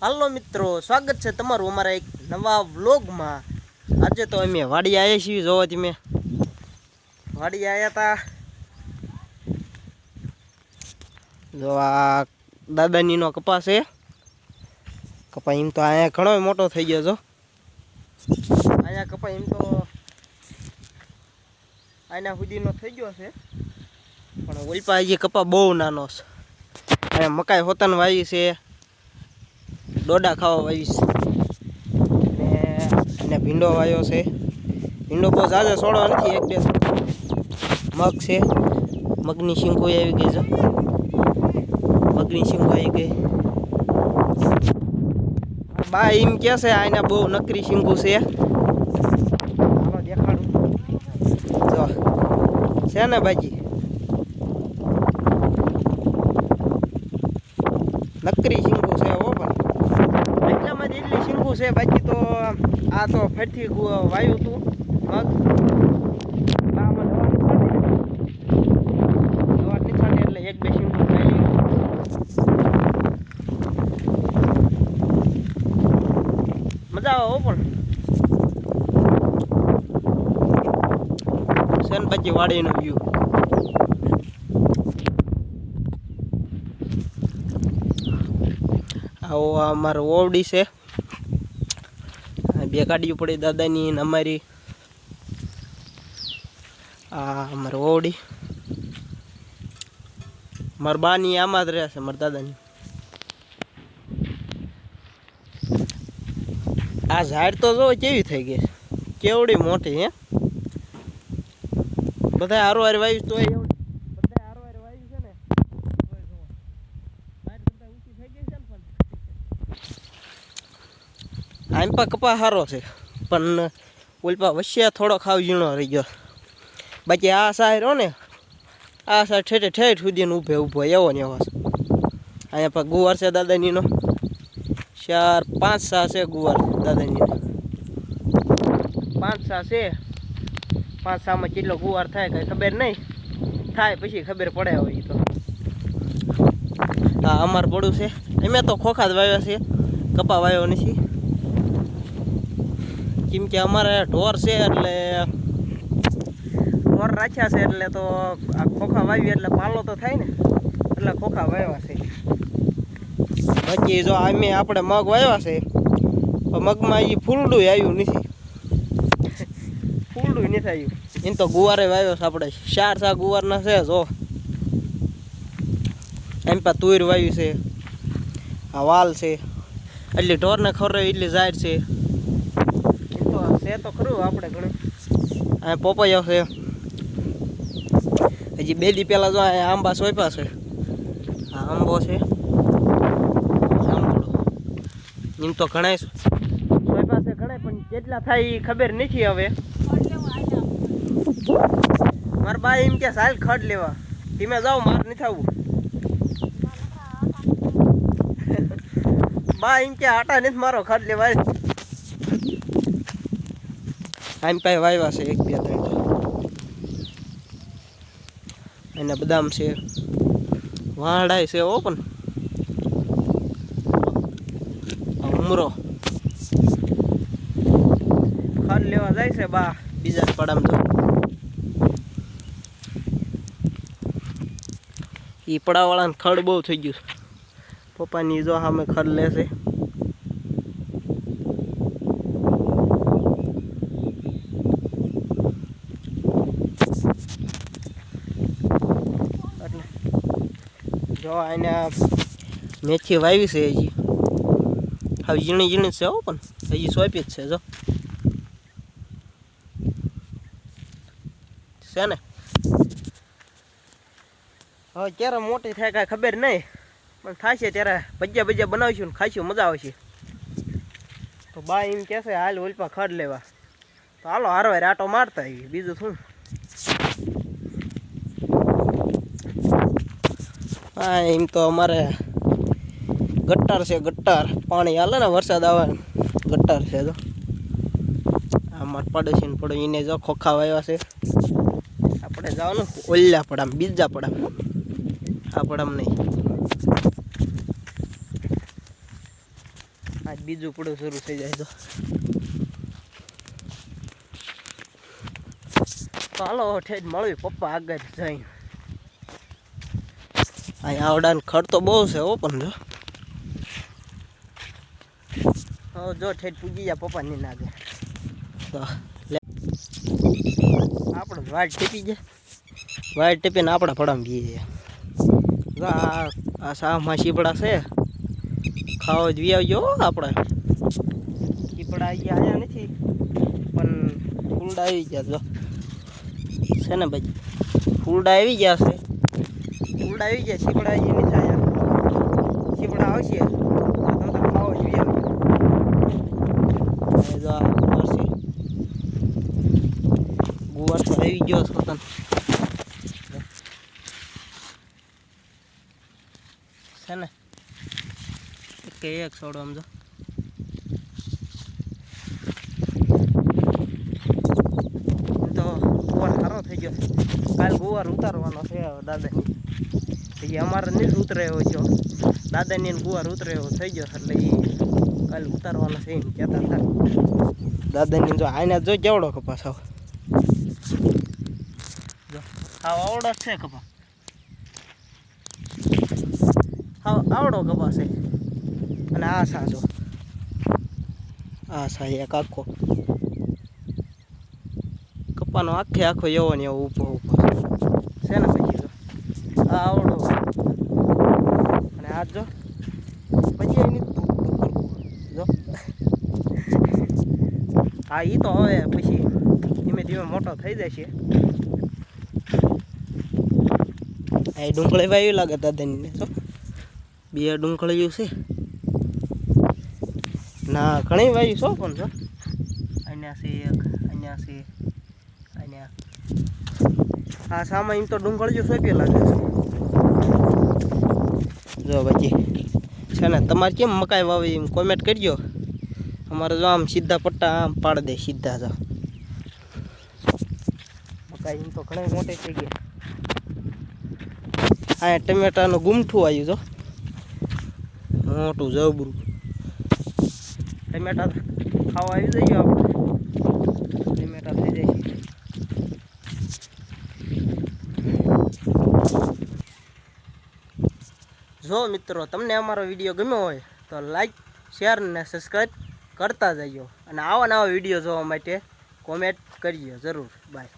હાલો મિત્રો, સ્વાગત છે તમારું અમારા એક નવા વ્લોગમાં. આજે તો અમે વાડી આવ્યા છીએ જોવો તમે વાડી આવ્યા હતા જો આ દાદાનીનો કપાસ છે. કપા એમ તો અહીંયા ઘણો મોટો થઈ ગયો છો. અહીંયા કપા એમ તો આના સુધીનો થઈ ગયો છે. પણ ઓલપા હજી કપા બહુ નાનો છે. અહીંયા મકાઈ હોતાને વાવી છે. ડોડા ખાવા વાવીશ ને અને ભીંડો વાવ્યો છે. ભીંડો બહુ ઝાઝા છોડો નથી, એક બે મગ છે. મગની શીંગો આવી ગઈ છે મગની શીંગો આવી ગઈ. બા એમ કે છે, આના બહુ નકરી શીંગો છે. હાલો છે ને બાજી? નકરી શીંગો છે હો પણ. જ એટલી શીંગુ છે, બાકી તો આ તો ફરીથી વાયું હતું મગ એટલે. એક બે ખાઈ મજા આવે પણ. છે વાડીનું વ્યૂ આવો આ અમારો ઓવડી છે. બે ગાડીઓ પડી દાદાની અમારી. અમારી ઓવડી મારા બાની આમાં જ રહે છે, મારા દાદાની. આ ઝાડ તો જો કેવી થઈ ગઈ કેવડી મોટી, હે? બધા હારો હારી વાયુ તો એવડી બધા હારો હારે વાવ્યું છે ને તોય જુઓ. ઝાડ બધા ઊંચી થઈ ગઈ છે ને પણ આમ કપા સારો છે. પણ, ઓલપા વસ્યા થોડો ખાવ ઝીણો રહી ગયો. બાકી આ સાહેર ને, આ સાહેર ઠેઠે ઠેઠ સુધીનો ઊભે ઊભો એવો ને એવો અહીંયા પણ ગુવાર છે દાદાનીનો ચાર, પાંચ સા છે ગુવાર દાદાની પાંચ સા છે. પાંચ, સામાં કેટલો ગુવાર થાય કઈ ખબર નહીં. થાય પછી ખબર પડે હોય તો. હા અમાર પડું છે. અમે તો ખોખા જ વાવ્યા છે કપા વાવ્યો નથી. કેમ કે અમારે ઢોર છે એટલે ઢોર રાખ્યા છે એટલે તો આ ખોખા વાવી એટલે પાલો તો થાય ને. એટલે ખોખા વાવ્યા છે. બાકી જો અમે આપણે મગ વાવ્યા છે, તો મગમાં એ ફૂલડું આવ્યું નથી. ફૂલડું નથી આવ્યું. એમ તો ગુવારે વાવ્યો છે આપણે. ચાર સા ગુવારના છે, જો. એમ પા તુર વાવ્યું છે. આ વાલ છે. એટલી ઢોરને ખવડાવી એટલી જાહેર છે. છે તો ખરું આપણે ઘણું. આ પોપૈયો છે. હજી બે દી પહેલાં જો આ આંબા સોંપ્યા છે. આ આંબો છે. એમ તો ઘણા સોંપ્યા છે ઘણા પણ કેટલા થાય એ ખબર નથી હવે. મારા બા એમ કે સાલ ખડ લેવા. ધીમે જાઓ માર નથી થવું બા એમ કે આટા નથી મારો ખડ લેવા આમ પાસે વાવ્યા છે એક, બે, ત્રણ. અને બદામ છે. વાડાય છે ઓ પણ. ઉમરો. ખડ લેવા જાય છે બા બીજા પડામાં તો. એ પડાવાળાને ખડ બહુ થઈ ગયું પપ્પાની જો સામે ખડ લેશે. જો આને મેથી વાવી છે હજી. હવે ઝીણી ઝીણી છે હો પણ હજી સોંપી જ છે, જો. છે ને? હવે ક્યારે મોટી થાય કાંઈ ખબર નહીં, પણ થશે ત્યારે ભજીયા ભજીયા બનાવીશું ને ખાઈશું, મજા આવશે. તો બા એમ કહેશે હાલ ઓલપા ખડ લેવા. તો હાલો હારવાર આટો મારતા આવીએ, બીજું શું? હા, એમ તો અમારે ગટ્ટાર છે, ગટ્ટાર. પાણી હાલે ને, વરસાદ આવે ગટ્ટાર છે તો. અમારે પડે છે ને પડો એને જો ખોખા વાવ્યા છે. આપણે જવાનું ઓલ્લા પડામ બીજા પડામ આ પડામ નહીં. આજ બીજું પડું શરૂ થઈ જાય તો. ચાલો ઠેઠ મળવી પપ્પા આગળ જઈને. અહીંયા આવડાને ખડ તો બહુ છે હો, પણ જો. હવે જો ઠેઠ પૂજી જાય પપ્પા ની નાગે. તો આપણે વાડ ટીપી જાય વાડ ટીપીને આપણા પડામ ગઈએ જો આ શાહમાં શીપડા છે. ખાવા જ આવજો આપણે. શીપડા અહીંયા આવ્યા નથી, પણ ફૂલડા આવી ગયા જો. છે ને ભાઈ? ફૂલડા આવી ગયા છે. ફૂલડા આવી ગયા શીપડા અહીંયા નથી આવ્યા શીપડા આવશે. તો તમને ખાવા જ વી આવજો હવે જો આ ગુવાર તો આવી ગયો છો છે ને? કે એક છોડો આમ જો એમ તો ગુવાર સારો થઈ ગયો કાલ ગુવાર ઉતારવાનો છે દાદાની એ અમારે નહીં ઉતરે એવો છો. દાદાની ગુવાર ઉતરે થઈ ગયો એટલે એ કાલ ઉતારવાનો છે એમ કહેતા હતા. દાદાની જો આને જો કેવડો કપાસ આવો આવ આવડો છે કપા. આવ આવડો કપાસ છે. અને આ સાજો આ સા એક આખો. કપાનો આખે આખો એવો ને એવો ઊભો ઊભો છે ને પછી જો આ આવડો અને જો. પછી એની જો. હા એ તો હવે પછી ધીમે ધીમે મોટો થઈ જશે. એ ડુંગળી વાવી લાગે દાદાની જો. બે ડુંગળીયું છે. ના, ઘણી વાયુ છો પણ, જો. અહીંયા છે એક, અહીંયા છે, અહીંયા. આ સામે એમ તો ડુંગળીયું સોંપી લાગે છે? જો બાકી. છે ને, તમારે કેમ મકાઈ વાવી એમ કોમેન્ટ કરજો. અમારે જો આમ સીધા પટ્ટા આમ પાડી દે, સીધા જો. મકાઈ એમ તો ઘણી મોટી થઈ ગઈ આ ટમેટાનું ગુમઠું આવ્યું જો. મોટું જબરું. ટમેટા ખાવા આવી જઈએ આપણે ટમેટા થઈ જાય છે જો મિત્રો, તમને અમારો વીડિયો ગમ્યો હોય, તો લાઈક શેર ને સબસ્ક્રાઈબ કરતા જઈએ અને આવા નવા વીડિયો જોવા માટે કોમેન્ટ કરીએ જરૂર. બાય